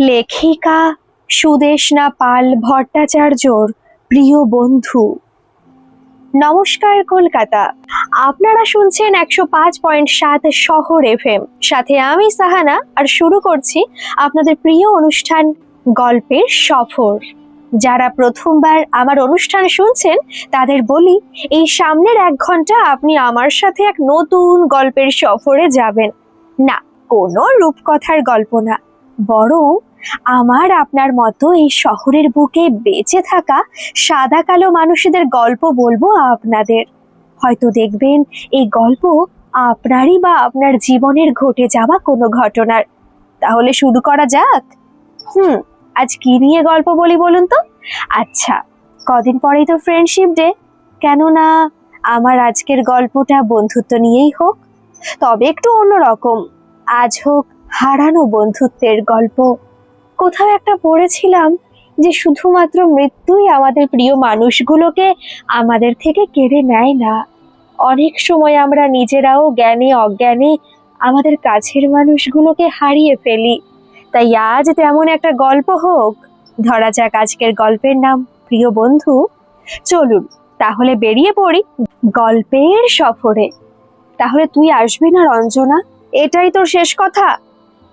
লেখিকা সুদেশনা পাল ভট্টাচার্যর প্রিয় বন্ধু। নমস্কার কলকাতা। আপনারা শুনছেন একশো পাঁচ পয়েন্ট সাত শহর এফএম। সাথে আমি সাহানা আর শুরু করছি আপনাদের প্রিয় অনুষ্ঠান গল্পের সফর। যারা প্রথমবার আমার অনুষ্ঠান শুনছেন, তাদের বলি, এই সামনের এক ঘণ্টা আপনি আমার সাথে এক নতুন গল্পের সফরে যাবেন। না, কোনো রূপকথার গল্প না। বরং আমার আপনার মতো এই শহরের বুকে বেঁচে থাকা সাদা কালো মানুষদের গল্প বলব আপনাদের। হয়তো দেখবেন এই গল্প আপনারই বা আপনার জীবনের ঘটে যাওয়া কোনো ঘটনার। তাহলে শুরু করা যাক। হুম, আজ কি নিয়ে গল্প বলি বলুন তো? আচ্ছা কদিন পরেই তো ফ্রেন্ডশিপ ডে কেননা আমার আজকের গল্পটা বন্ধুত্ব নিয়েই হোক, তবে একটু অন্যরকম। আজ হোক হারানো বন্ধুত্বের গল্প। কোথাও একটা পড়েছিলাম যে শুধুমাত্র মৃত্যুই আমাদের প্রিয় মানুষগুলোকে আমাদের থেকে কেড়ে নেয় না। অনেক সময় আমরা নিজেরাও জ্ঞানে অজ্ঞানে আমাদের কাছের মানুষগুলোকে হারিয়ে ফেলি। তাই আজ তেমন একটা গল্প হোক। ধরা যাক আজকের গল্পের নাম, প্রিয় বন্ধু চলুন তাহলে বেরিয়ে পড়ি গল্পের সফরে। তাহলে তুই আসবি না, রঞ্জনা? এটাই তোর শেষ কথা?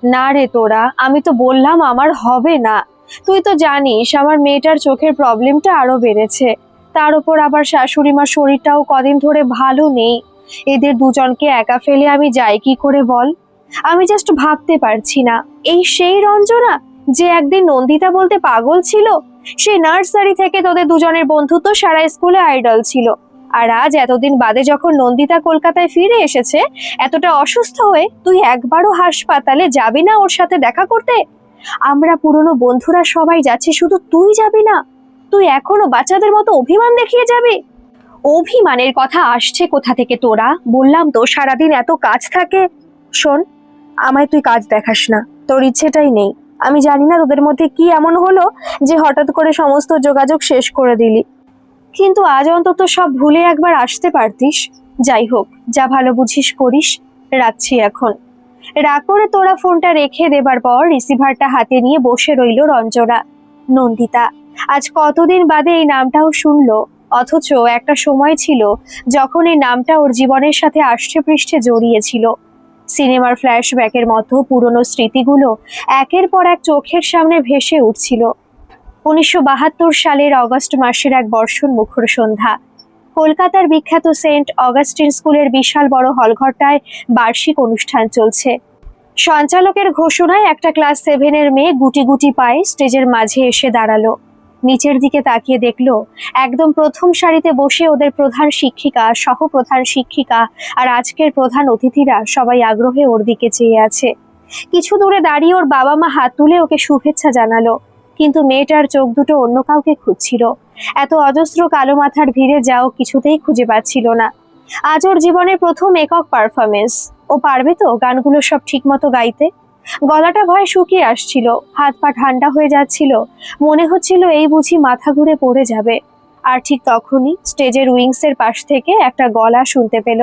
না রে তোরা, আমি তো বললাম আমার হবে না। তুই তো জানিস, আমার মেয়েটার চোখের প্রবলেমটা আরও বেড়েছে। তার উপর আবার শাশুড়ি মার শরীরটাও কদিন ধরে ভালো নেই। এদের দুজনকে একা ফেলে আমি যাই, কি করে বল? আমি জাস্ট ভাবতে পারছি না। এই সেই রঞ্জনা, যে একদিন নন্দিতা বলতে পাগল ছিল, সে নার্সারি থেকে তোদের দুজনের বন্ধুত্ব সারা স্কুলে আইডল ছিল। আর আজ এতদিন বাদে যখন নন্দিতা কলকাতায় ফিরে এসেছে, এতটা অসুস্থ হয়ে তুই একবারও হাসপাতালে যাবি না ওর সাথে দেখা করতে? আমরা পুরনো বন্ধুরা সবাই যাচ্ছি, শুধু তুই যাবি না। তুই এখনও বাচ্চাদের মতো অভিমান দেখিয়ে যাবি। অভিমানের কথা আসছে কোথা থেকে তোরা? বললাম তো, সারাদিন এত কাজ থাকে। শোন, আমায় তুই কাজ দেখাস না, তোর ইচ্ছেটাই নেই। আমি জানি না তোদের মধ্যে কি এমন হলো যে হঠাৎ করে সমস্ত যোগাযোগ শেষ করে দিলি। কিন্তু আজ অন্তত সব ভুলে একবার আসতে পারতিস। যাই হোক, যা ভালো বুঝিস করিস। রাখছি এখন। রাগ করে তোরা ফোনটা রেখে দেবার পর রিসিভারটা হাতে নিয়ে বসে রইল রঞ্জনা। নন্দিতা, আজ কতদিন বাদে এই নামটাও শুনলো? অথচ একটা সময় ছিল যখন এই নামটা ওর জীবনের সাথে আষ্টে পৃষ্ঠে জড়িয়েছিল। সিনেমার ফ্ল্যাশব্যাকের মতো পুরনো স্মৃতিগুলো একের পর এক চোখের সামনে ভেসে উঠছিল। উনিশশো বাহাত্তর সালের অগস্ট মাসের এক বর্ষণ মুখর সন্ধ্যা। কলকাতার বিখ্যাত সেন্ট অগাস্টিন স্কুলের বিশাল বড় হলঘরটায় বার্ষিক অনুষ্ঠান চলছে। সঞ্চালকের ঘোষণায় একটা ক্লাস সেভেনের মেয়ে গুটি গুটি পায়ে স্টেজের মাঝে এসে দাঁড়াল। নিচের দিকে তাকিয়ে দেখল, একদম প্রথম সারিতে বসে ওদের প্রধান শিক্ষিকা সহ প্রধান শিক্ষিকা আর আজকের প্রধান অতিথিরা সবাই আগ্রহে ওর দিকে চেয়ে আছে। কিছু দূরে দাঁড়িয়ে ওর বাবা মা হাত তুলে ওকে শুভেচ্ছা জানালো। কিন্তু মেয়েটার চোখ দুটো অন্য কাউকে খুঁজছিল। এত অজস্র কালো মাথার ভিড়ে যাও কিছুতেই খুঁজে পাচ্ছিল না। আজ ওর জীবনের প্রথম একক পারফরমেন্স ও পারবে তো গানগুলো সব ঠিকমতো গাইতে? গলাটা ভয় শুকিয়ে আসছিল, হাত পা ঠান্ডা হয়ে যাচ্ছিল। মনে হচ্ছিল এই বুঝি মাথা ঘুরে পড়ে যাবে। আর ঠিক তখনই স্টেজের উইংসের পাশ থেকে একটা গলা শুনতে পেল।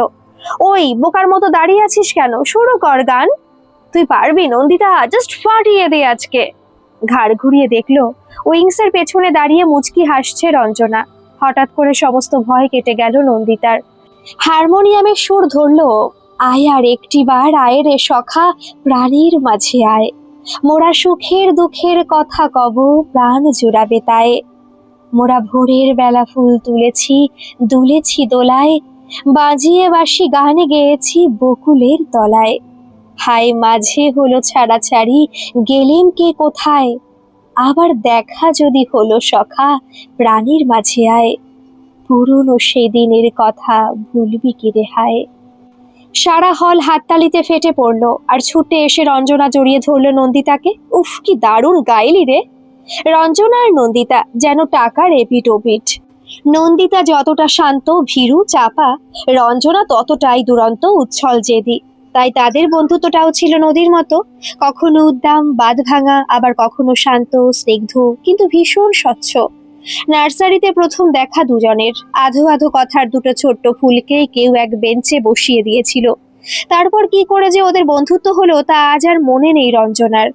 ওই, বোকার মতো দাঁড়িয়ে আছিস কেন? শুরু কর গান। তুই পারবি নন্দিতা জাস্ট ফাটিয়ে দে আজকে। ঘাড় ঘুরিয়ে দেখল, উইংসের পেছনে দাঁড়িয়ে মুচকি হাসছে রঞ্জনা। হঠাৎ করে সমস্ত ভয় কেটে গেল নন্দিতার। হারমোনিয়ামের সুর ধরলো, আয় আর একটিবার আয় রে সখা, প্রাণীর মাঝে আয়। মোরা সুখের দুঃখের কথা কব, প্রাণ জুড়াবে তাই। মোরা ভোরের বেলা ফুল তুলেছি, দুলেছি দোলায়, বাজিয়ে বাসি গানে গেয়েছি বকুলের তলায়। হায় মাঝে হলো ছাড়াছাড়ি, গেলেন কে কোথায়? আবার দেখা যদি হলো সখা, প্রাণীর মাঝে আয়। পুরনো সেই দিনের কথা ভুলবি কি রে হায়? সারা হল হাততালিতে ফেটে পড়ল, আর ছুটে এসে রঞ্জনা জড়িয়ে ধরলো নন্দিতাকে। উফ, কি দারুণ গাইলি রে। রঞ্জনা আর নন্দিতা যেন টাকার এপিট ওপিট নন্দিতা যতটা শান্ত, ভীরু, চাপা, রঞ্জনা ততটাই দুরন্ত, উচ্ছল, জেদি। তাই তাদের বন্ধুত্বটাও ছিল নদীর মতো। কখনো উদ্দাম বাঁধ ভাঙা আবার কখনো শান্ত, স্নিগ্ধ, কিন্তু ভীষণ স্বচ্ছ। নার্সারিতে প্রথম দেখা দুজনের। আধো আধো কথার দুটো ছোট্ট ফুলকে কেউ এক বেঞ্চে বসিয়ে দিয়েছিল। তারপর কি করে যে ওদের বন্ধুত্ব হলো, তা আজ আর মনে নেই রঞ্জনার।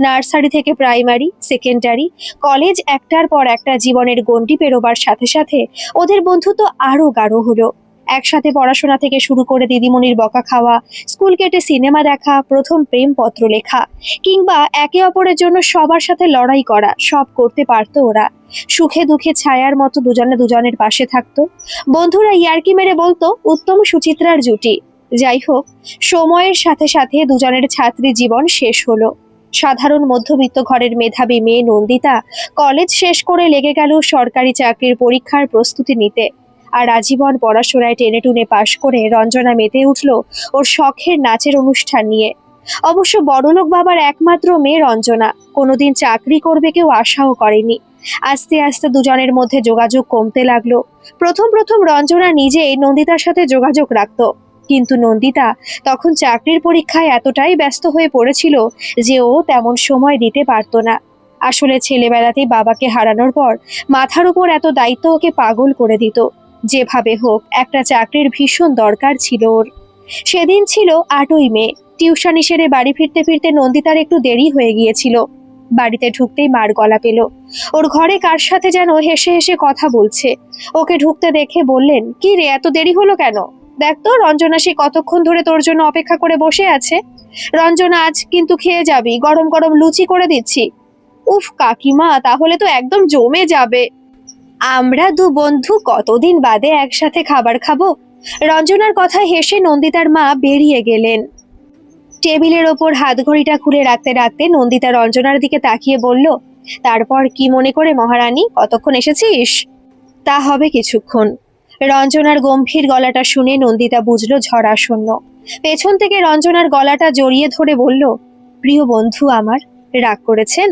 নার্সারি থেকে প্রাইমারি, সেকেন্ডারি, কলেজ একটার পর একটা জীবনের গণ্ডি পেরোবার সাথে সাথে ওদের বন্ধুত্ব আরও গাঢ় হলো। একসাথে পড়াশোনা থেকে শুরু করে দিদিমণির বকা খাওয়া, স্কুল কেটে সিনেমা দেখা, প্রথম প্রেমপত্র লেখা, কিংবা একে অপরের জন্য সবার সাথে লড়াই করা, সব করতে পারতো ওরা। সুখে দুঃখে ছায়ার মতো দুজনে দুজনের পাশে থাকতো। বন্ধুরা ইয়ার্কি মেরে বলতো, উত্তম সুচিত্রার জুটি। যাই হোক, সময়ের সাথে সাথে দুজনের ছাত্রী জীবন শেষ হলো। সাধারণ মধ্যবিত্ত ঘরের মেধাবী মেয়ে নন্দিতা কলেজ শেষ করে লেগে গেল সরকারি চাকরির পরীক্ষার প্রস্তুতি নিতে। আর আজীবন পড়াশোনায় টেনে টুনে পাশ করে রঞ্জনা মেতে উঠল ওর শখের নাচের অনুষ্ঠান নিয়ে। অবশ্য বড়লোক বাবার একমাত্র মেয়ে রঞ্জনা। কোনোদিন চাকরি করবে কেউ আশাও করেনি। আস্তে আস্তে দুজনের মধ্যে যোগাযোগ কমতে লাগল। প্রথম প্রথম রঞ্জনা নিজেই নন্দিতার সাথে যোগাযোগ রাখত। কিন্তু নন্দিতা তখন চাকরির পরীক্ষায় এতটাই ব্যস্ত হয়ে পড়েছিল যে ও তেমন সময় দিতে পারতো না। আসলে ছেলেবেলাতেই বাবাকে হারানোর পর মাথার উপর এত দায়িত্ব ওকে পাগল করে দিত। যেভাবে হোক, একটা চাকরির ভীষণ দরকার ছিল ওর। সেদিন ছিল আটই মে। টিউশনি সেরে বাড়ি ফিরতে ফিরতে নন্দিতার একটু দেরি হয়ে গিয়েছিল। বাড়িতে ঢুকতেই মার গলা পেল। ওর ঘরে কার সাথে যেন হেসে হেসে কথা বলছে। ওকে ঢুকতে দেখে বললেন, কি রে, এত দেরি হলো কেন? দেখ তো, রঞ্জনা সে কতক্ষণ ধরে তোর জন্য অপেক্ষা করে বসে আছে। রঞ্জনা, আজ কিন্তু খেয়ে যাবি, গরম গরম লুচি করে দিচ্ছি। উফ, কাকিমা, তাহলে তো একদম জমে যাবে। আমরা দু বন্ধু কতদিন বাদে একসাথে খাবার খাব? রঞ্জনার কথায় হেসে নন্দিতার মা বেরিয়ে গেলেন। টেবিলের ওপর হাত ঘড়িটা খুলে রাখতে রাখতে নন্দিতা রঞ্জনার দিকে তাকিয়ে বলল, তারপর কি মনে করে মহারানী? কতক্ষণ এসেছিস? তা হবে কিছুক্ষণ। রঞ্জনার গম্ভীর গলাটা শুনে নন্দিতা বুঝলো ঝড়াশূন্য পেছন থেকে রঞ্জনার গলাটা জড়িয়ে ধরে বলল, প্রিয় বন্ধু আমার, রাগ করেছেন?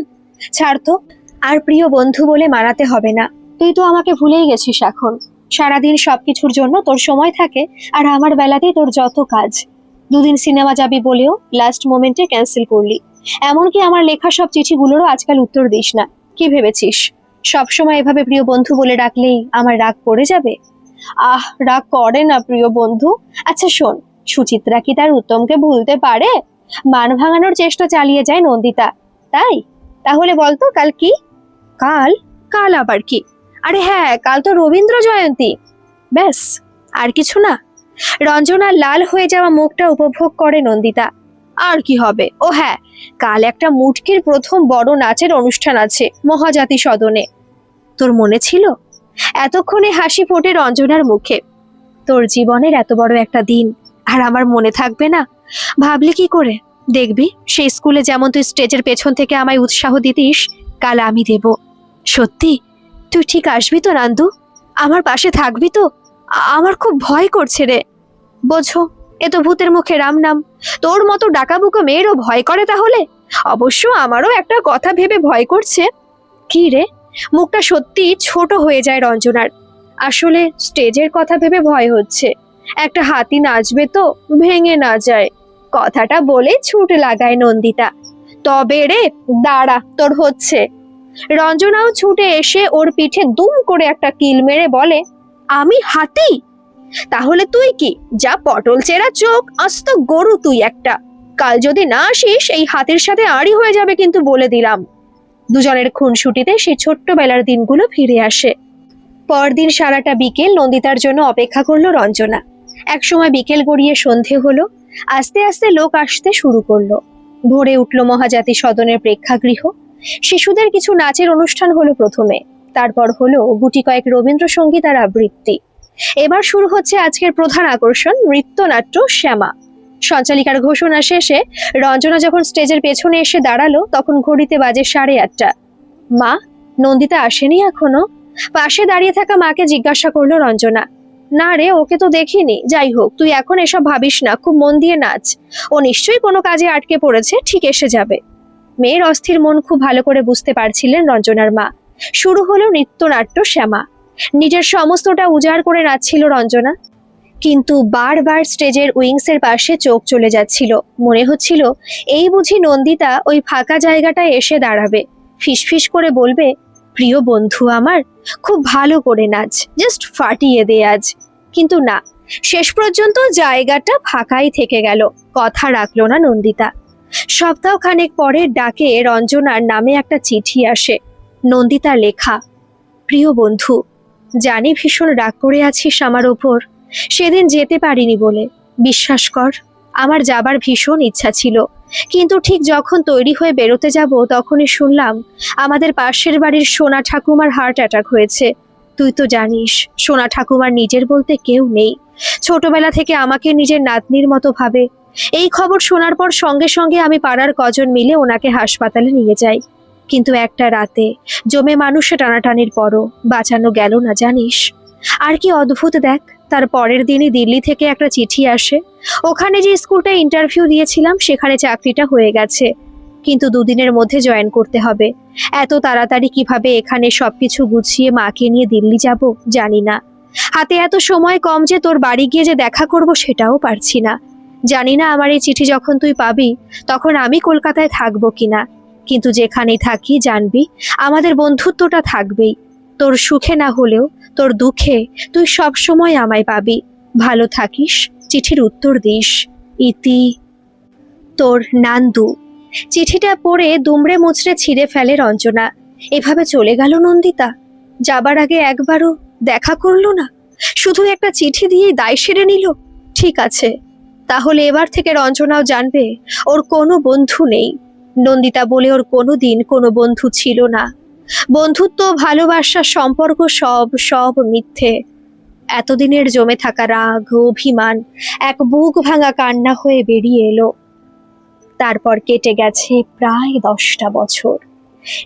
ছাড় তো, আর প্রিয় বন্ধু বলে মানাতে হবে না। তুই তো আমাকে ভুলেই গেছিস এখন। সারাদিন সবকিছুর জন্য তোর সময় থাকে আর আমার বেলাতেই তোর যত কাজ। দুদিন সিনেমা যাবি বলেও লাস্ট মোমেন্টে ক্যান্সেল করলি। এমনকি আমার লেখা সব চিঠিগুলোরও আজকাল উত্তর দিস না। কি ভেবেছিস? সবসময় এভাবে প্রিয় বন্ধু বলে ডাকলেই আমার রাগ পড়ে যাবে? আহ, রাগ করে না প্রিয় বন্ধু। আচ্ছা শোন, সুচিত্রা কি তার উত্তমকে ভুলতে পারে? মান ভাঙানোর চেষ্টা চালিয়ে যায় নন্দিতা। তাই? তাহলে বলতো কাল কি? কাল? কাল আবার কি? আরে হ্যাঁ কাল তো রবীন্দ্র জয়ন্তী। ব্যাস, আর কিছু না। রঞ্জনার লাল হয়ে যাওয়া মুখটা উপভোগ করে নন্দিতা। আর কি হবে? ও হ্যাঁ কাল একটা মুটকির প্রথম বড় নাচের অনুষ্ঠান আছে মহাজাতি সদনে। তোর মনে ছিল? এতক্ষণে হাসি ফোটে রঞ্জনার মুখে। তোর জীবনের এত বড় একটা দিন, আর আমার মনে থাকবে না? ভাবলি কি করে? দেখবি, সেই স্কুলে যেমন তুই স্টেজের পেছন থেকে আমায় উৎসাহ দিতিস, কাল আমি দেব। সত্যি? তুই ঠিক আসবি তো নান্দু আমার পাশে থাকবি তো? আমার খুব ভয় করছে রে। বোঝো, এ তো ভূতের মুখে রাম নাম। তোর মতো ডাকাবুকো মেয়েরও ভয় করে তাহলে? অবশ্য আমারও একটা কথা ভেবে ভয় করছে। কি রে? মুখটা সত্যি ছোট হয়ে যায় রঞ্জনার। আসলে স্টেজের কথা ভেবে ভয় হচ্ছে। একটা হাতি নাচবে তো, ভেঙে না যায়। কথাটা বলে ছুট লাগায় নন্দিতা। তবে রে, দাঁড়া, তোর হচ্ছে। রঞ্জনাও ছুটে এসে ওর পিঠে দুম করে একটা কিল মেরে বলে, আমি হাতি? তাহলে তুই কি? যা পটল চেরা চোখ, আস্ত গরু তুই একটা। কাল যদি না আসিস, এই হাতির সাথে আড়ি হয়ে যাবে কিন্তু বলে দিলাম। দুজনের খুনসুটিতে সেই ছোট্টবেলার দিনগুলো ফিরে আসে। পরদিন সারাটা বিকেল নন্দিতার জন্য অপেক্ষা করল রঞ্জনা। একসময় বিকেল গড়িয়ে সন্ধে হলো, আস্তে আস্তে লোক আসতে শুরু করল। ভোরে উঠল মহাজাতি সদনের প্রেক্ষাগৃহ। শিশুদের কিছু নাচের অনুষ্ঠান হলো প্রথমে। তারপর হলো গুটি কয়েক রবীন্দ্রসঙ্গীত আর আবৃত্তি। এবার শুরু হচ্ছে আজকের প্রধান আকর্ষণ, নৃত্যনাট্য শ্যামা। সঞ্চালিকার ঘোষণা শেষে রঞ্জনা যখন স্টেজের পেছনে এসে দাঁড়াল, তখন ঘড়িতে বাজে সাড়ে আটটা। মা, নন্দিতা আসেনি এখনও? পাশে দাঁড়িয়ে থাকা মাকে জিজ্ঞাসা করল রঞ্জনা। না রে, ওকে তো দেখিনি। যাই হোক, তুই এখন এসব ভাবিস না, খুব মন দিয়ে নাচ। ও নিশ্চয়ই কোনো কাজে আটকে পড়েছে, ঠিক এসে যাবে। মেয়ের অস্থির মন খুব ভালো করে বুঝতে পারছিলেন রঞ্জনার মা। শুরু হলো নৃত্যনাট্য শ্যামা। নিজের সমস্তটা উজাড় করে নাচছিল রঞ্জনা। কিন্তু বারবার স্টেজের উইংসের পাশে চোখ চলে যাচ্ছিল। মনে হচ্ছিল, এই বুঝি নন্দিতা ওই ফাঁকা জায়গাটায় এসে দাঁড়াবে। ফিসফিস করে বলবে, প্রিয় বন্ধু আমার, খুব ভালো করে নাচ জাস্ট ফাটিয়ে দে আজ। কিন্তু না, শেষ পর্যন্ত জায়গাটা ফাঁকাই থেকে গেল। কথা রাখল না নন্দিতা। সপ্তাহখানেক পরে ডাকে রঞ্জনার নামে একটা চিঠি আসে, নন্দিতার লেখা। প্রিয় বন্ধু, জানি ভীষণ রাগ করে আছিস আমার ওপর। সেদিন যেতে পারিনি বলে। বিশ্বাস কর, আমার যাবার ভীষণ ইচ্ছা ছিল। কিন্তু ঠিক যখন তৈরি হয়ে বেরোতে যাব তখনই শুনলাম আমাদের পাশের বাড়ির সোনা ঠাকুমার হার্ট অ্যাটাক হয়েছে। তুই তো জানিস, সোনা ঠাকুমার নিজের বলতে কেউ নেই। ছোটবেলা থেকে আমাকে নিজের নাতনির মতো ভাবে এই খবর শোনার পর সঙ্গে সঙ্গে আমি পাড়ার কজন মিলে ওনাকে হাসপাতালে নিয়ে যাই। কিন্তু একটা রাতে জমে মানুষে টানাটানির পরও বাঁচানো গেল না, জানিস? আর কি অদ্ভুত দেখ, তার পরের দিনই দিল্লি থেকে একটা চিঠি আসে। ওখানে যে স্কুলটা ইন্টারভিউ দিয়েছিলাম, সেখানে চাকরিটা হয়ে গেছে। কিন্তু দুদিনের মধ্যে জয়েন করতে হবে। এত তাড়াতাড়ি কীভাবে এখানে সবকিছু গুছিয়ে মাকে নিয়ে দিল্লি যাব, জানি না। হাতে এত সময় কম যে তোর বাড়ি গিয়ে যে দেখা করব সেটাও পারছি না। জানি না আমার এই চিঠি যখন তুই পাবি, তখন আমি কলকাতায় থাকব কিনা। কিন্তু যেখানেই থাকি, জানবি, আমাদের বন্ধুত্বটা থাকবেই। তোর সুখে না হলেও, তোর দুঃখে তুই সব সময় আমায় পাবি। ভালো থাকিস, চিঠির উত্তর দিস। ইতি। তোর নান্দু। চিঠিটা পড়ে দুমড়ে মুচড়ে ছিঁড়ে ফেলে রঞ্জনা। এভাবে চলে গেল নন্দিতা? যাবার আগে একবারও দেখা করল না? শুধু একটা চিঠি দিয়ে দায় সেরে নিল? ঠিক আছে। তাহলে এবার থেকে রঞ্জনাও জানবে, ওর কোনো বন্ধু নেই। নন্দিতা বলে ওর কোনো দিন কোনো বন্ধু ছিল না। বন্ধুত্ব, ভালোবাসা, সম্পর্ক সব সব মিথ্যে। এতদিনের জমে থাকা রাগ, অভিমান, এক বুক ভাঙা কান্না হয়ে বেরিয়ে এলো। তারপর কেটে গেছে প্রায় দশটা বছর।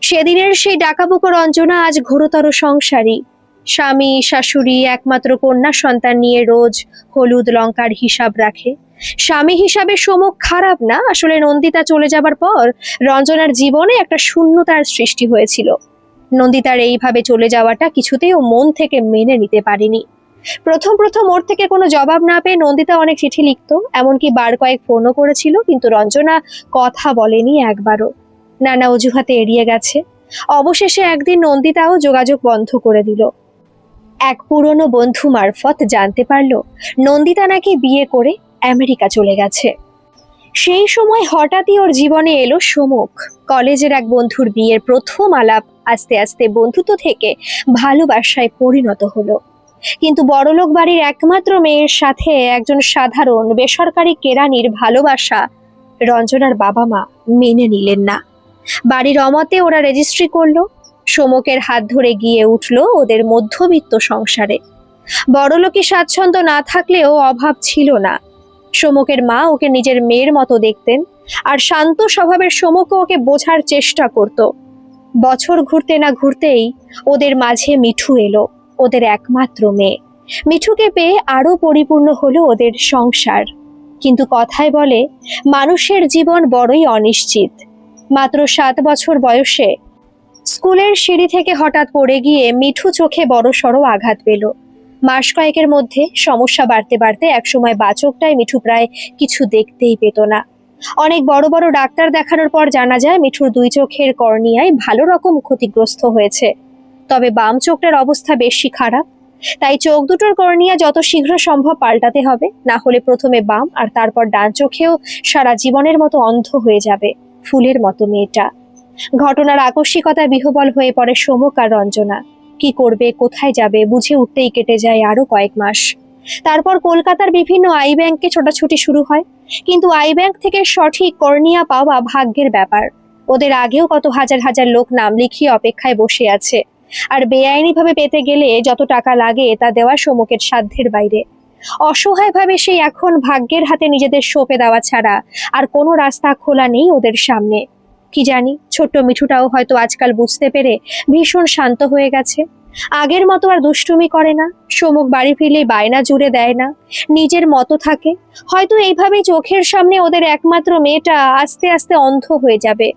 সেদিনের সেই ডাকাবুকো রঞ্জনা আজ ঘোরতর সংসারী। স্বামী, শাশুড়ি, একমাত্র কন্যা সন্তান নিয়ে রোজ হলুদ লঙ্কার হিসাব রাখে। স্বামী হিসাবে সমুখ খারাপ না? আসলে নন্দিতা চলে যাবার পর রঞ্জনার জীবনে একটা শূন্যতার সৃষ্টি হয়েছিল। নন্দিতার এইভাবে চলে যাওয়াটা কিছুতেই ও মন থেকে মেনে নিতে পারেনি। প্রথম প্রথম ওর থেকে কোনো জবাব না পেয়ে নন্দিতা অনেক চিঠি লিখতো, এমনকি বার কয়েক ফোনও করেছিল, কিন্তু রঞ্জনা কথা বলেনি একবারও। নানা অজুহাতে এড়িয়ে গেছে। অবশেষে একদিন নন্দিতাও যোগাযোগ বন্ধ করে দিল। এক পুরনো বন্ধু মারফত জানতে পারল, নন্দিতা নাকি বিয়ে করে আমেরিকা চলে গেছে। সেই সময় হঠাৎই ওর জীবনে এলো সমুখ। কলেজের এক বন্ধুর বিয়ের প্রথম আলাপ আস্তে আস্তে বন্ধুত্ব থেকে ভালোবাসায় পরিণত হলো। কিন্তু বড়লোক বাড়ির একমাত্র মেয়ের সাথে একজন সাধারণ বেসরকারি কেরানির ভালোবাসা রঞ্জনার বাবা মা মেনে নিলেন না। বাড়ির অমতে ওরা রেজিস্ট্রি করল। সমকের হাত ধরে গিয়ে উঠল ওদের মধ্যবিত্ত সংসারে। বড়লোকে স্বাচ্ছন্দ্য না থাকলেও অভাব ছিল না। সমকের মা ওকে নিজের মেয়ের মতো দেখতেন আর শান্ত স্বভাবের সমকও ওকে বোঝার চেষ্টা করত। বছর ঘুরতে না ঘুরতেই ওদের মাঝে মিঠু এলো, ওদের একমাত্র মেয়ে। মিঠুকে পেয়ে আরও পরিপূর্ণ হলো ওদের সংসার। কিন্তু কথায় বলে, মানুষের জীবন বড়ই অনিশ্চিত। মাত্র সাত বছর বয়সে স্কুলের সিঁড়ি থেকে হঠাৎ পড়ে গিয়ে মিঠু চোখে বড় সড়ো আঘাত পেল। মাস কয়েকের মধ্যে সমস্যা বাড়তে বাড়তে একসময় বাচকটায় মিঠু প্রায় কিছু দেখতেই পেত না। অনেক বড় বড় ডাক্তার দেখানোর পর জানা যায় মিঠুর দুই চোখের কর্নিয়ায় ভালো রকম ক্ষতিগ্রস্ত হয়েছে। তবে বাম চোখটার অবস্থা বেশি খারাপ। তাই চোখ দুটোর কর্নিয়া যত শীঘ্র সম্ভব পাল্টাতে হবে, না হলে প্রথমে বাম আর তারপর ডান চোখেও সারা জীবনের মতো অন্ধ হয়ে যাবে ফুলের মতো মেয়েটা। ঘটনার আকস্মিকতা বিহবল হয়ে পড়ে সমক আর রঞ্জনা। কি করবে, কোথায় যাবে, বুঝে উঠতেই কেটে যায় আরও কয়েক মাস। তারপর কলকাতার বিভিন্ন আই ব্যাংকে ছোটাছুটি শুরু হয়। কিন্তু আই ব্যাংক থেকে সঠিক কর্নিয়া পাওয়া ভাগ্যের ব্যাপার। ওদের আগেও কত হাজার হাজার লোক নাম লিখিয়ে অপেক্ষায় বসে আছে। আর বেআইনিভাবে পেতে গেলে যত টাকা লাগে তা দেওয়া সমুখের সাধ্যের বাইরে। অসহায়ভাবে সেই এখন ভাগ্যের হাতে নিজেদের সঁপে দেওয়া ছাড়া আর কোনো রাস্তা খোলা নেই ওদের সামনে। কি জানি, ছোট্ট মিঠুটাও হয়তো আজকাল বুঝতে পেরে ভীষণ শান্ত হয়ে গেছে। আগের মতো আর দুষ্টুমি করে না, সমুখ বাড়ি ফিরলে বায়না জুড়ে দেয় না, নিজের মতো থাকে। হয়তো এইভাবেই চোখের সামনে ওদের একমাত্র মেয়েটা আস্তে আস্তে অন্ধ হয়ে যাবে।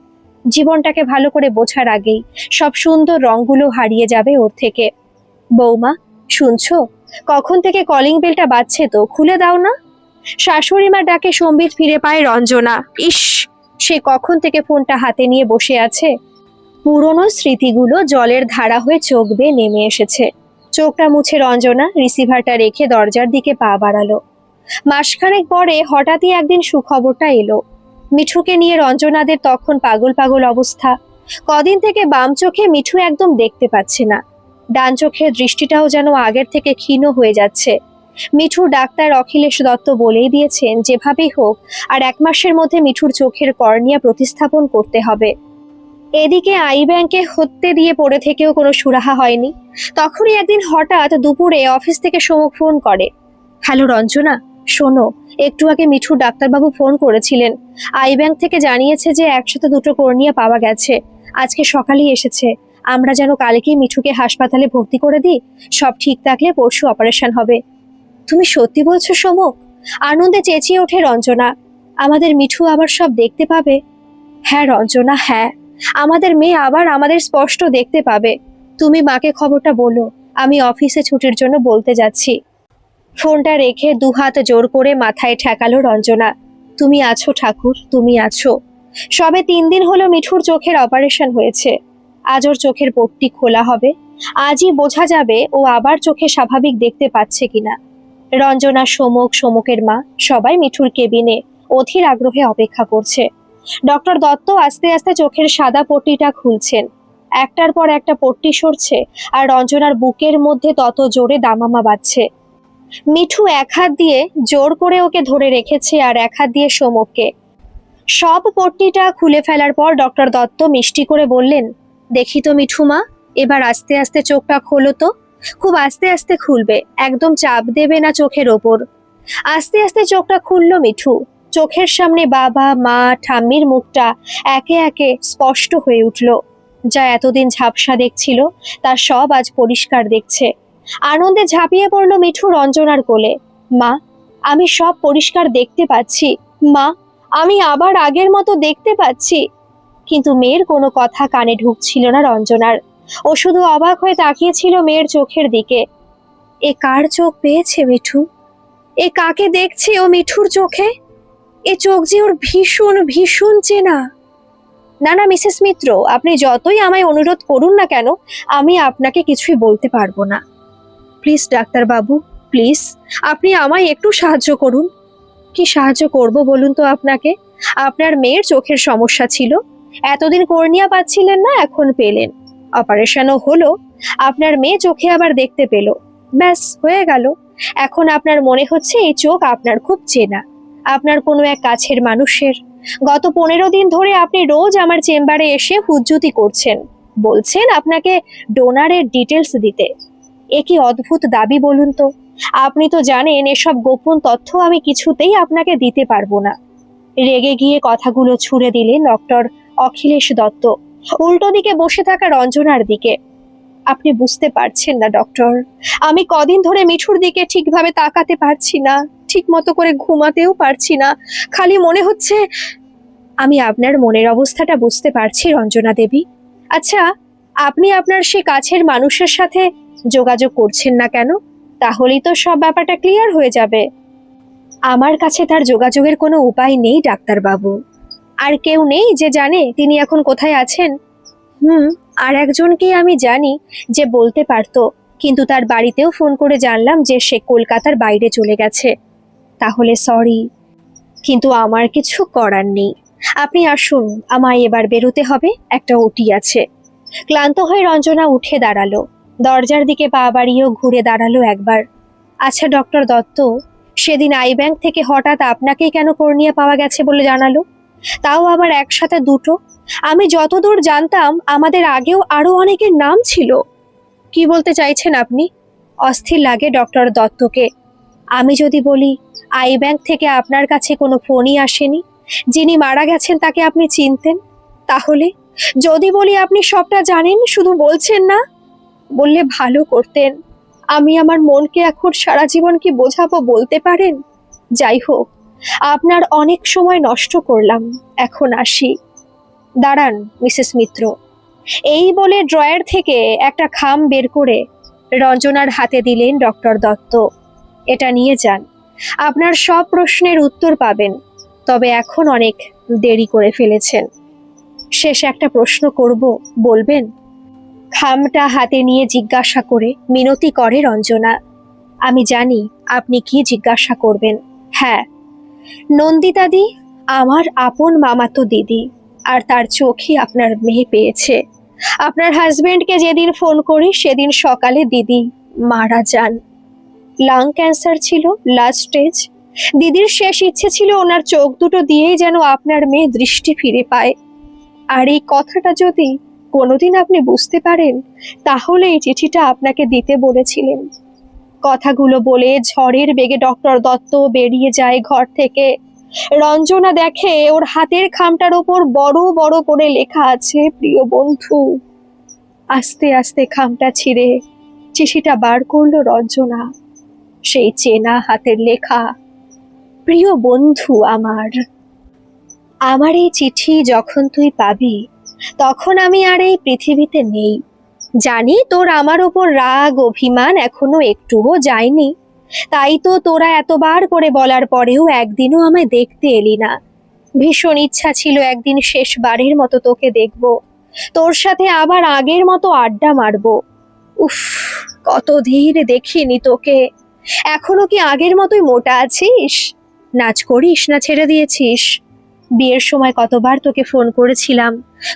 জীবনটাকে ভালো করে বোঝার আগেই সব সুন্দর রঙগুলো হারিয়ে যাবে ওর থেকে। বৌমা, শুনছো? কখন থেকে কলিং বেলটা বাজছে তো, খুলে দাও না। শাশুড়ি মা ডাকে সম্বিত ফিরে পায় রঞ্জনা। ইস! সে কখন থেকে ফোনটা হাতে নিয়ে বসে আছে? পুরনো স্মৃতিগুলো জলের ধারা হয়ে চোখ বেয়ে নেমে এসেছে। চোখটা মুছে রঞ্জনা রিসিভারটা রেখে দরজার দিকে পা বাড়ালো। মাসখানেক পরে হঠাৎই একদিন সুখবরটা এলো। মিঠুকে নিয়ে রঞ্জনাদের তখন পাগল পাগল অবস্থা। কদিন থেকে বাম চোখে মিঠু একদম দেখতে পাচ্ছে না। ডান চোখের দৃষ্টিটাও যেন আগের থেকে ক্ষীণ হয়ে যাচ্ছে। মিঠুর ডাক্তার অখিলেশ দত্ত বলেই দিয়েছেন যেভাবেই হোক, আর এক মাসের মধ্যে মিঠুর চোখের কর্নিয়া প্রতিস্থাপন করতে হবে। এদিকে আই ব্যাংকে হত্যে দিয়ে পড়ে থেকেও কোনো সুরাহা হয়নি। তখনই একদিন হঠাৎ দুপুরে অফিস থেকে সমুখ ফোন করে। হ্যালো রঞ্জনা, শোনো, একটু আগে মিঠু ডাক্তারবাবু ফোন করেছিলেন। আই ব্যাংক থেকে জানিয়েছে যে একসাথে দুটো কর্নিয়া পাওয়া গেছে। আজকে সকালেই এসেছে। আমরা যেন কালকেই মিঠুকে হাসপাতালে ভর্তি করে দিই। সব ঠিক থাকলে পরশু অপারেশন হবে। তুমি সত্যি বলছো সমক আনন্দে চেঁচিয়ে ওঠে রঞ্জনা। আমাদের মিঠু আবার সব দেখতে পাবে। হ্যাঁ রঞ্জনা হ্যাঁ। আমাদের মেয়ে আবার আমাদের স্পষ্ট দেখতে পাবে। তুমি মাকে খবরটা বলো। আমি অফিসে ছুটির জন্য বলতে যাচ্ছি। ফোনটা রেখে দুহাত জোর করে মাথায় ঠেকালো রঞ্জনা। তুমি আছো ঠাকুর, তুমি আছো। সবে তিন দিন হলো মিঠুর চোখের অপারেশন হয়েছে। আজ ওর চোখের পট্টি খোলা হবে। আজই বোঝা যাবে ও আবার চোখে স্বাভাবিক দেখতে পাচ্ছে কিনা। রঞ্জনা সমক সমকের মা, সবাই মিঠুর কেবিনে অধীর আগ্রহে অপেক্ষা করছে। ডক্টর দত্ত আস্তে আস্তে চোখের সাদা পট্টিটা খুলছেন। একটার পর একটা পট্টি সরছে আর রঞ্জনার বুকের মধ্যে তত জোরে দামামা বাজছে। মিঠু এক হাত দিয়ে জোর করে ওকে ধরে রেখেছে আর এক হাত দিয়ে সমককে সব পট্টিটা খুলে ফেলার পর ডক্টর দত্ত মিষ্টি করে বললেন, দেখি তো মিঠু মা, এবার আস্তে আস্তে চোখটা খোলো তো। খুব আস্তে আস্তে খুলবে, একদম চাপ দেবে না চোখের ওপর। আস্তে আস্তে চোখটা খুললো মিঠু। চোখের সামনে বাবা, মা, ঠাম্মির মুখটা একে একে স্পষ্ট হয়ে উঠল। যা এতদিন ঝাপসা দেখছিল, তা সব আজ পরিষ্কার দেখছে। আনন্দে ঝাঁপিয়ে পড়ল মিঠু রঞ্জনার কোলে। মা, আমি সব পরিষ্কার দেখতে পাচ্ছি। মা, আমি আবার আগের মতো দেখতে পাচ্ছি। কিন্তু মেয়ের কোনো কথা কানে ঢুকছিল না রঞ্জনার। ও শুধু অবাক হয়ে তাকিয়েছিল মেয়ের চোখের দিকে। এ কার চোখ পেয়েছে মিঠু? এ কাকে দেখছে ও মিঠুর চোখে? এ চোখ যে ওর ভীষণ ভীষণ চেনা। না না, মিসেস মিত্র, আপনি যতই আমায় অনুরোধ করুন না কেন, আমি আপনাকে কিছুই বলতে পারব না। প্লিজ, ডাক্তারবাবু, প্লিজ, আপনি আমায় একটু সাহায্য করুন। কি সাহায্য করব বলুন তো আপনাকে? আপনার মেয়ের চোখের সমস্যা ছিল। এতদিন কর্নিয়া পাচ্ছিলেন না, এখন পেলেন। অপারেশনও হলো, আপনার মেয়ে চোখে আবার দেখতে পেল। ব্যাস, হয়ে গেল। এখন আপনার মনে হচ্ছে এই চোখ আপনার খুব চেনা। আপনার কোনো এক কাছের মানুষের। গত পনেরো দিন ধরে আপনি রোজ আমার চেম্বারে এসে হুজ্জুতি করছেন। বলছেন আপনাকে ডোনারের ডিটেলস দিতে। এ কি অদ্ভুত দাবি বলুন তো। আপনি তো জানেন এসব গোপন তথ্য আমি কিছুতেই আপনাকে দিতে পারব না। রেগে গিয়ে কথাগুলো ছুড়ে দিলেন ডক্টর অখিলেশ দত্ত। উল্টো দিকে বসে থাকা রঞ্জনার দিকে। আপনি বুঝতে পারছেন না, ডক্টর। আমি কদিন ধরে মিঠুর দিকে ঠিকভাবে তাকাতে পারছি না ঠিক মতো করে ঘুমাতেও পারছি না। খালি মনে হচ্ছে আমি আপনার মনের অবস্থাটা বুঝতে পারছি, রঞ্জনা দেবী। আচ্ছা আপনি আপনার সে কাছের মানুষের সাথে যোগাযোগ করছেন না কেন? তাহলেই তো সব ব্যাপারটা ক্লিয়ার হয়ে যাবে। আমার কাছে তার যোগাযোগের কোনো উপায় নেই, ডাক্তারবাবু। আর কেউ নেই যে জানে তিনি এখন কোথায় আছেন। হুম, আর একজনকে আমি জানি যে বলতে পারতো, কিন্তু তার বাড়িতেও ফোন করে জানলাম যে সে কলকাতার বাইরে চলে গেছে। তাহলে সরি, কিন্তু আমার কিছু করার নেই। আপনি আসুন, আমায় এবার বেরোতে হবে, একটা ওটি আছে। ক্লান্ত হয়ে রঞ্জনা উঠে দাঁড়াল। দরজার দিকে পা বাড়িয়েও ঘুরে দাঁড়াল একবার। আচ্ছা ডক্টর দত্ত, সেদিন আই ব্যাংক থেকে হঠাৎ আপনাকেই কেন কর্নিয়া পাওয়া গেছে বলে জানালো? তাও আবার একসাথে দুটো। আমি যতদূর জানতাম, আমাদের আগেও আরও অনেকের নাম ছিল। কি বলতে চাইছেন আপনি? অস্থির লাগে ডক্টর দত্তকে। আমি যদি বলি, আই ব্যাংক থেকে আপনার কাছে কোনো ফোনই আসেনি, যিনি মারা গেছেন তাকে আপনি চিনতেন? তাহলে যদি বলি, আপনি সবটা জানেন, শুধু বলছেন না? বললে ভালো করতেন। আমি আমার মনকে এখন সারা জীবন কি বোঝাবো, বলতে পারেন? যাই হোক। আপনার অনেক সময় নষ্ট করলাম। এখন আসি। দাঁড়ান, মিসেস মিত্র। এই বলে ড্রয়ার থেকে একটা খাম বের করে রঞ্জনার হাতে দিলেন ডক্টর দত্ত। এটা নিয়ে যান। আপনার সব প্রশ্নের উত্তর পাবেন, তবে এখন অনেক দেরি করে ফেলেছেন। শেষ একটা প্রশ্ন করব, বলবেন? খামটা হাতে নিয়ে জিজ্ঞাসা করে মিনতি করে রঞ্জনা। আমি জানি আপনি কি জিজ্ঞাসা করবেন। হ্যাঁ নন্দিতাদি আমার আপন মামাতো দিদি, আর তার চোখই আপনার মেয়ে পেয়েছে। আপনার হাজবেন্ডকে যেদিন ফোন করি, সেদিন সকালে দিদি মারা যান। লাং ক্যান্সার ছিল, লাস্ট স্টেজ। দিদির শেষ ইচ্ছে ছিল ওনার চোখ দুটো দিয়েই যেন আপনার মেয়ে দৃষ্টি ফিরে পায়। আর এই কথাটা যদি কোনোদিন আপনি বুঝতে পারেন, তাহলে এই চিঠিটা আপনাকে দিতে বলেছিলেন। কথাগুলো বলে ঝড়ের বেগে ডক্টর দত্ত বেরিয়ে যায় ঘর থেকে। রঞ্জনা দেখে ওর হাতের খামটার ওপর বড় বড় করে লেখা আছে, প্রিয় বন্ধু। আস্তে আস্তে খামটা ছিঁড়ে চিঠিটা বার করল রঞ্জনা। সেই চেনা হাতের লেখা, প্রিয় বন্ধু আমার আমার এই চিঠি যখন তুই পাবি, তখন আমি আর এই পৃথিবীতে নেই। জানি তোর আমার ওপর রাগ, অভিমান এখনও একটুও যায়নি। তাই তো তোরা এতবার করে বলার পরেও একদিনও আমায় দেখতে এলি না। ভীষণ ইচ্ছা ছিল একদিন শেষবারের মতো তোকে দেখব। তোর সাথে আবার আগের মতো আড্ডা মারবো। উফ কত ধীরে দেখিনি তোকে। এখনও কি আগের মতোই মোটা আছিস? নাচ করিস না ছেড়ে দিয়েছিস? বিয়ের সময় কতবার তোকে ফোন করেছিলাম।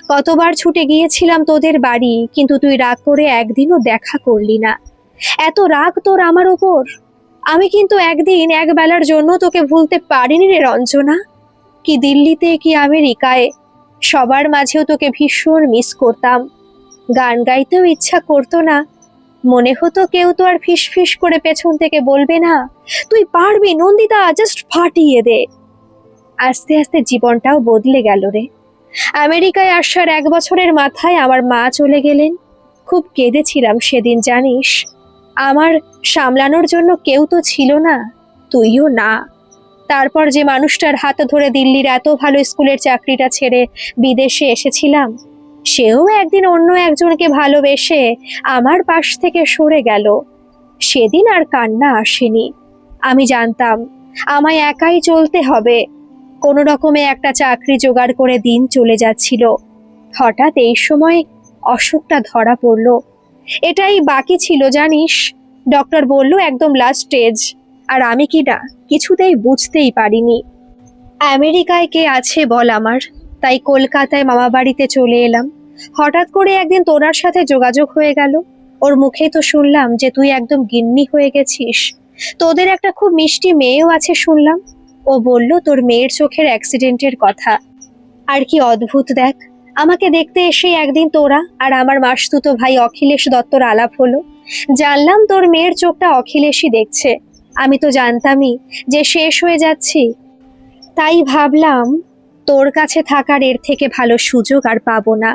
কতবার ছুটে গিয়েছিলাম তোদের বাড়ি, কিন্তু তুই রাগ করে একদিনও দেখা করলি না। এত রাগ তোর আমার ওপর আমি কিন্তু একদিন এক বেলার জন্য তোকে ভুলতে পারিনি রে রঞ্জনা। কি দিল্লিতে, কি আমেরিকায়, সবার মাঝেও তোকে ভীষণ মিস করতাম। গান গাইতেও ইচ্ছা করতো না। মনে হতো কেউ তো আর ফিস ফিস করে পেছন থেকে বলবে না। তুই পারবি নন্দিতা জাস্ট ফাটিয়ে দে। আস্তে আস্তে জীবনটাও বদলে গেল রে। আমেরিকায় আসার এক বছরের মাথায় আমার মা চলে গেলেন। খুব কেঁদেছিলাম সেদিন, জানিস? আমার সামলানোর জন্য কেউ তো ছিল না, তুইও না। তারপর যে মানুষটার হাত ধরে দিল্লির এত ভালো স্কুলের চাকরিটা ছেড়ে বিদেশে এসেছিলাম, সেও একদিন অন্য একজনকে ভালোবেসে আমার পাশ থেকে সরে গেল। সেদিন আর কান্না আসেনি। আমি জানতাম, আমায় একাই চলতে হবে। কোনো রকমে একটা চাকরি জোগাড় করে দিন চলে যাচ্ছিল। হঠাৎ এই সময় অসুখটা ধরা পড়ল। এটাই বাকি ছিল, জানিস? ডক্টর বলল, একদম লাস্ট স্টেজ আর আমি কি না, কিছুতেই বুঝতেই পারিনি। আমেরিকায় কে আছে বল আমার। তাই কলকাতায় মামা বাড়িতে চলে এলাম। হঠাৎ করে একদিন তোরার সাথে যোগাযোগ হয়ে গেল। ওর মুখে তো শুনলাম যে তুই একদম গিন্নি হয়ে গেছিস। তোদের একটা খুব মিষ্টি মেয়েও আছে শুনলাম। ও বলল, তোর মেয়ের চোখের অ্যাক্সিডেন্টের কথা। আর কি অদ্ভুত দেখ, আমাকে দেখতে এসে একদিন তোরা আর আমার মাসতুতো ভাই অখিলেশ দত্তর আলাপ হলো। জানলাম তোর মেয়ের চোখটা অখিলেশই দেখছে। আমি তো জানতামই যে শেষ হয়ে যাচ্ছি। তাই ভাবলাম, তোর কাছে থাকার এর থেকে ভালো সুযোগ আর পাবো না।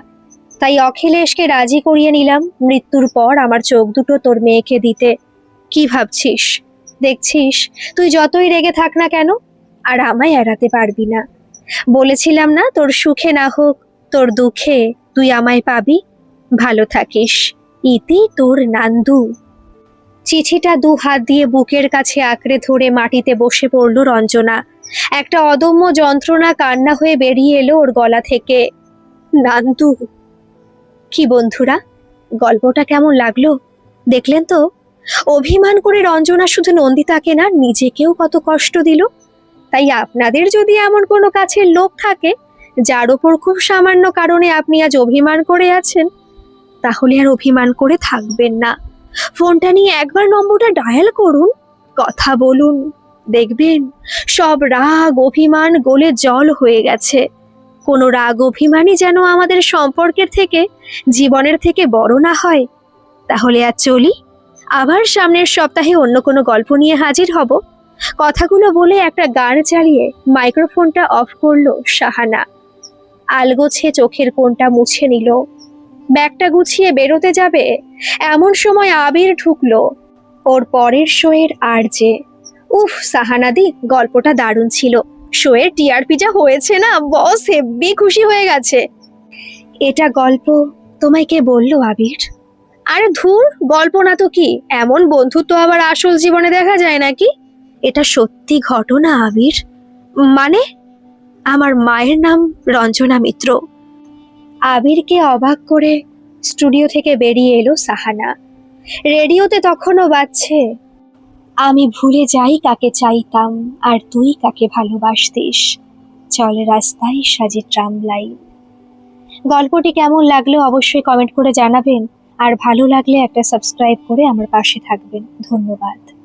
তাই অখিলেশকে রাজি করিয়ে নিলাম মৃত্যুর পর আমার চোখ দুটো তোর মেয়েকে দিতে। কি ভাবছিস? দেখছিস, তুই যতই রেগে থাক না কেন আর আমায় এড়াতে পারবি না। বলেছিলাম না তোর সুখে না হোক, তোর দুঃখে তুই আমায় পাবি। ভালো থাকিস, ইতি তোর নান্দু। চিঠিটা দু হাত দিয়ে বুকের কাছে আঁকড়ে ধরে মাটিতে বসে পড়ল রঞ্জনা। একটা অদম্য যন্ত্রণা কান্না হয়ে বেরিয়ে এলো ওর গলা থেকে। নান্দু, কি বন্ধুরা, গল্পটা কেমন লাগল? দেখলেন তো? অভিমান করে রঞ্জনা শুধু নন্দিতাকে না, নিজেকেও কত কষ্ট দিল। তাই আপনাদের যদি এমন কোনো কাছের লোক থাকে, যার ওপর খুব সামান্য কারণে আপনি আজ অভিমান করে আছেন, তাহলে আর অভিমান করে থাকবেন না। ফোনটা নিয়ে একবার নম্বরটা ডায়াল করুন, কথা বলুন, দেখবেন সব রাগ, অভিমান গলে জল হয়ে গেছে। কোনো রাগ, অভিমানই যেন আমাদের সম্পর্কের থেকে, জীবনের থেকে বড় না হয়। তাহলে আর চলি, আবার সামনের সপ্তাহে অন্য কোনো গল্প নিয়ে হাজির হব। কথাগুলো বলে একটা গান চালিয়ে মাইক্রোফোনটা অফ করল সাহানা আলগোছে চোখের কোণটা মুছে নিল। ব্যাগটা গুছিয়ে বেরোতে যাবে, এমন সময় আবির ঢুকলো ওর পরের শোয়ের আর যে। উফ সাহানাদি গল্পটা দারুণ ছিল। শোয়ের টিআরপি যা হয়েছে না, বস, হেব্বি খুশি হয়ে গেছে। এটা গল্প তোমায় কে বলল, আবির? আরে ধুর, গল্প না তো কি? এমন বন্ধুত্ব আবার আসল জীবনে দেখা যায় নাকি? এটা সত্যি ঘটনা আবির মানে? আমার মায়ের নাম রঞ্জনা মিত্র। আবিরকে অবাক করে স্টুডিও থেকে বেরিয়ে এলো সাহানা। রেডিওতে তখনও বাজছে, আমি ভুলে যাই কাকে চাইতাম আর তুই কাকে ভালোবাসতিস। চলে রাস্তায় সাজে ট্রাম লাইন। গল্পটি কেমন লাগল অবশ্যই কমেন্ট করে জানাবেন, আর ভালো লাগলে একটা সাবস্ক্রাইব করে আমার পাশে থাকবেন। ধন্যবাদ।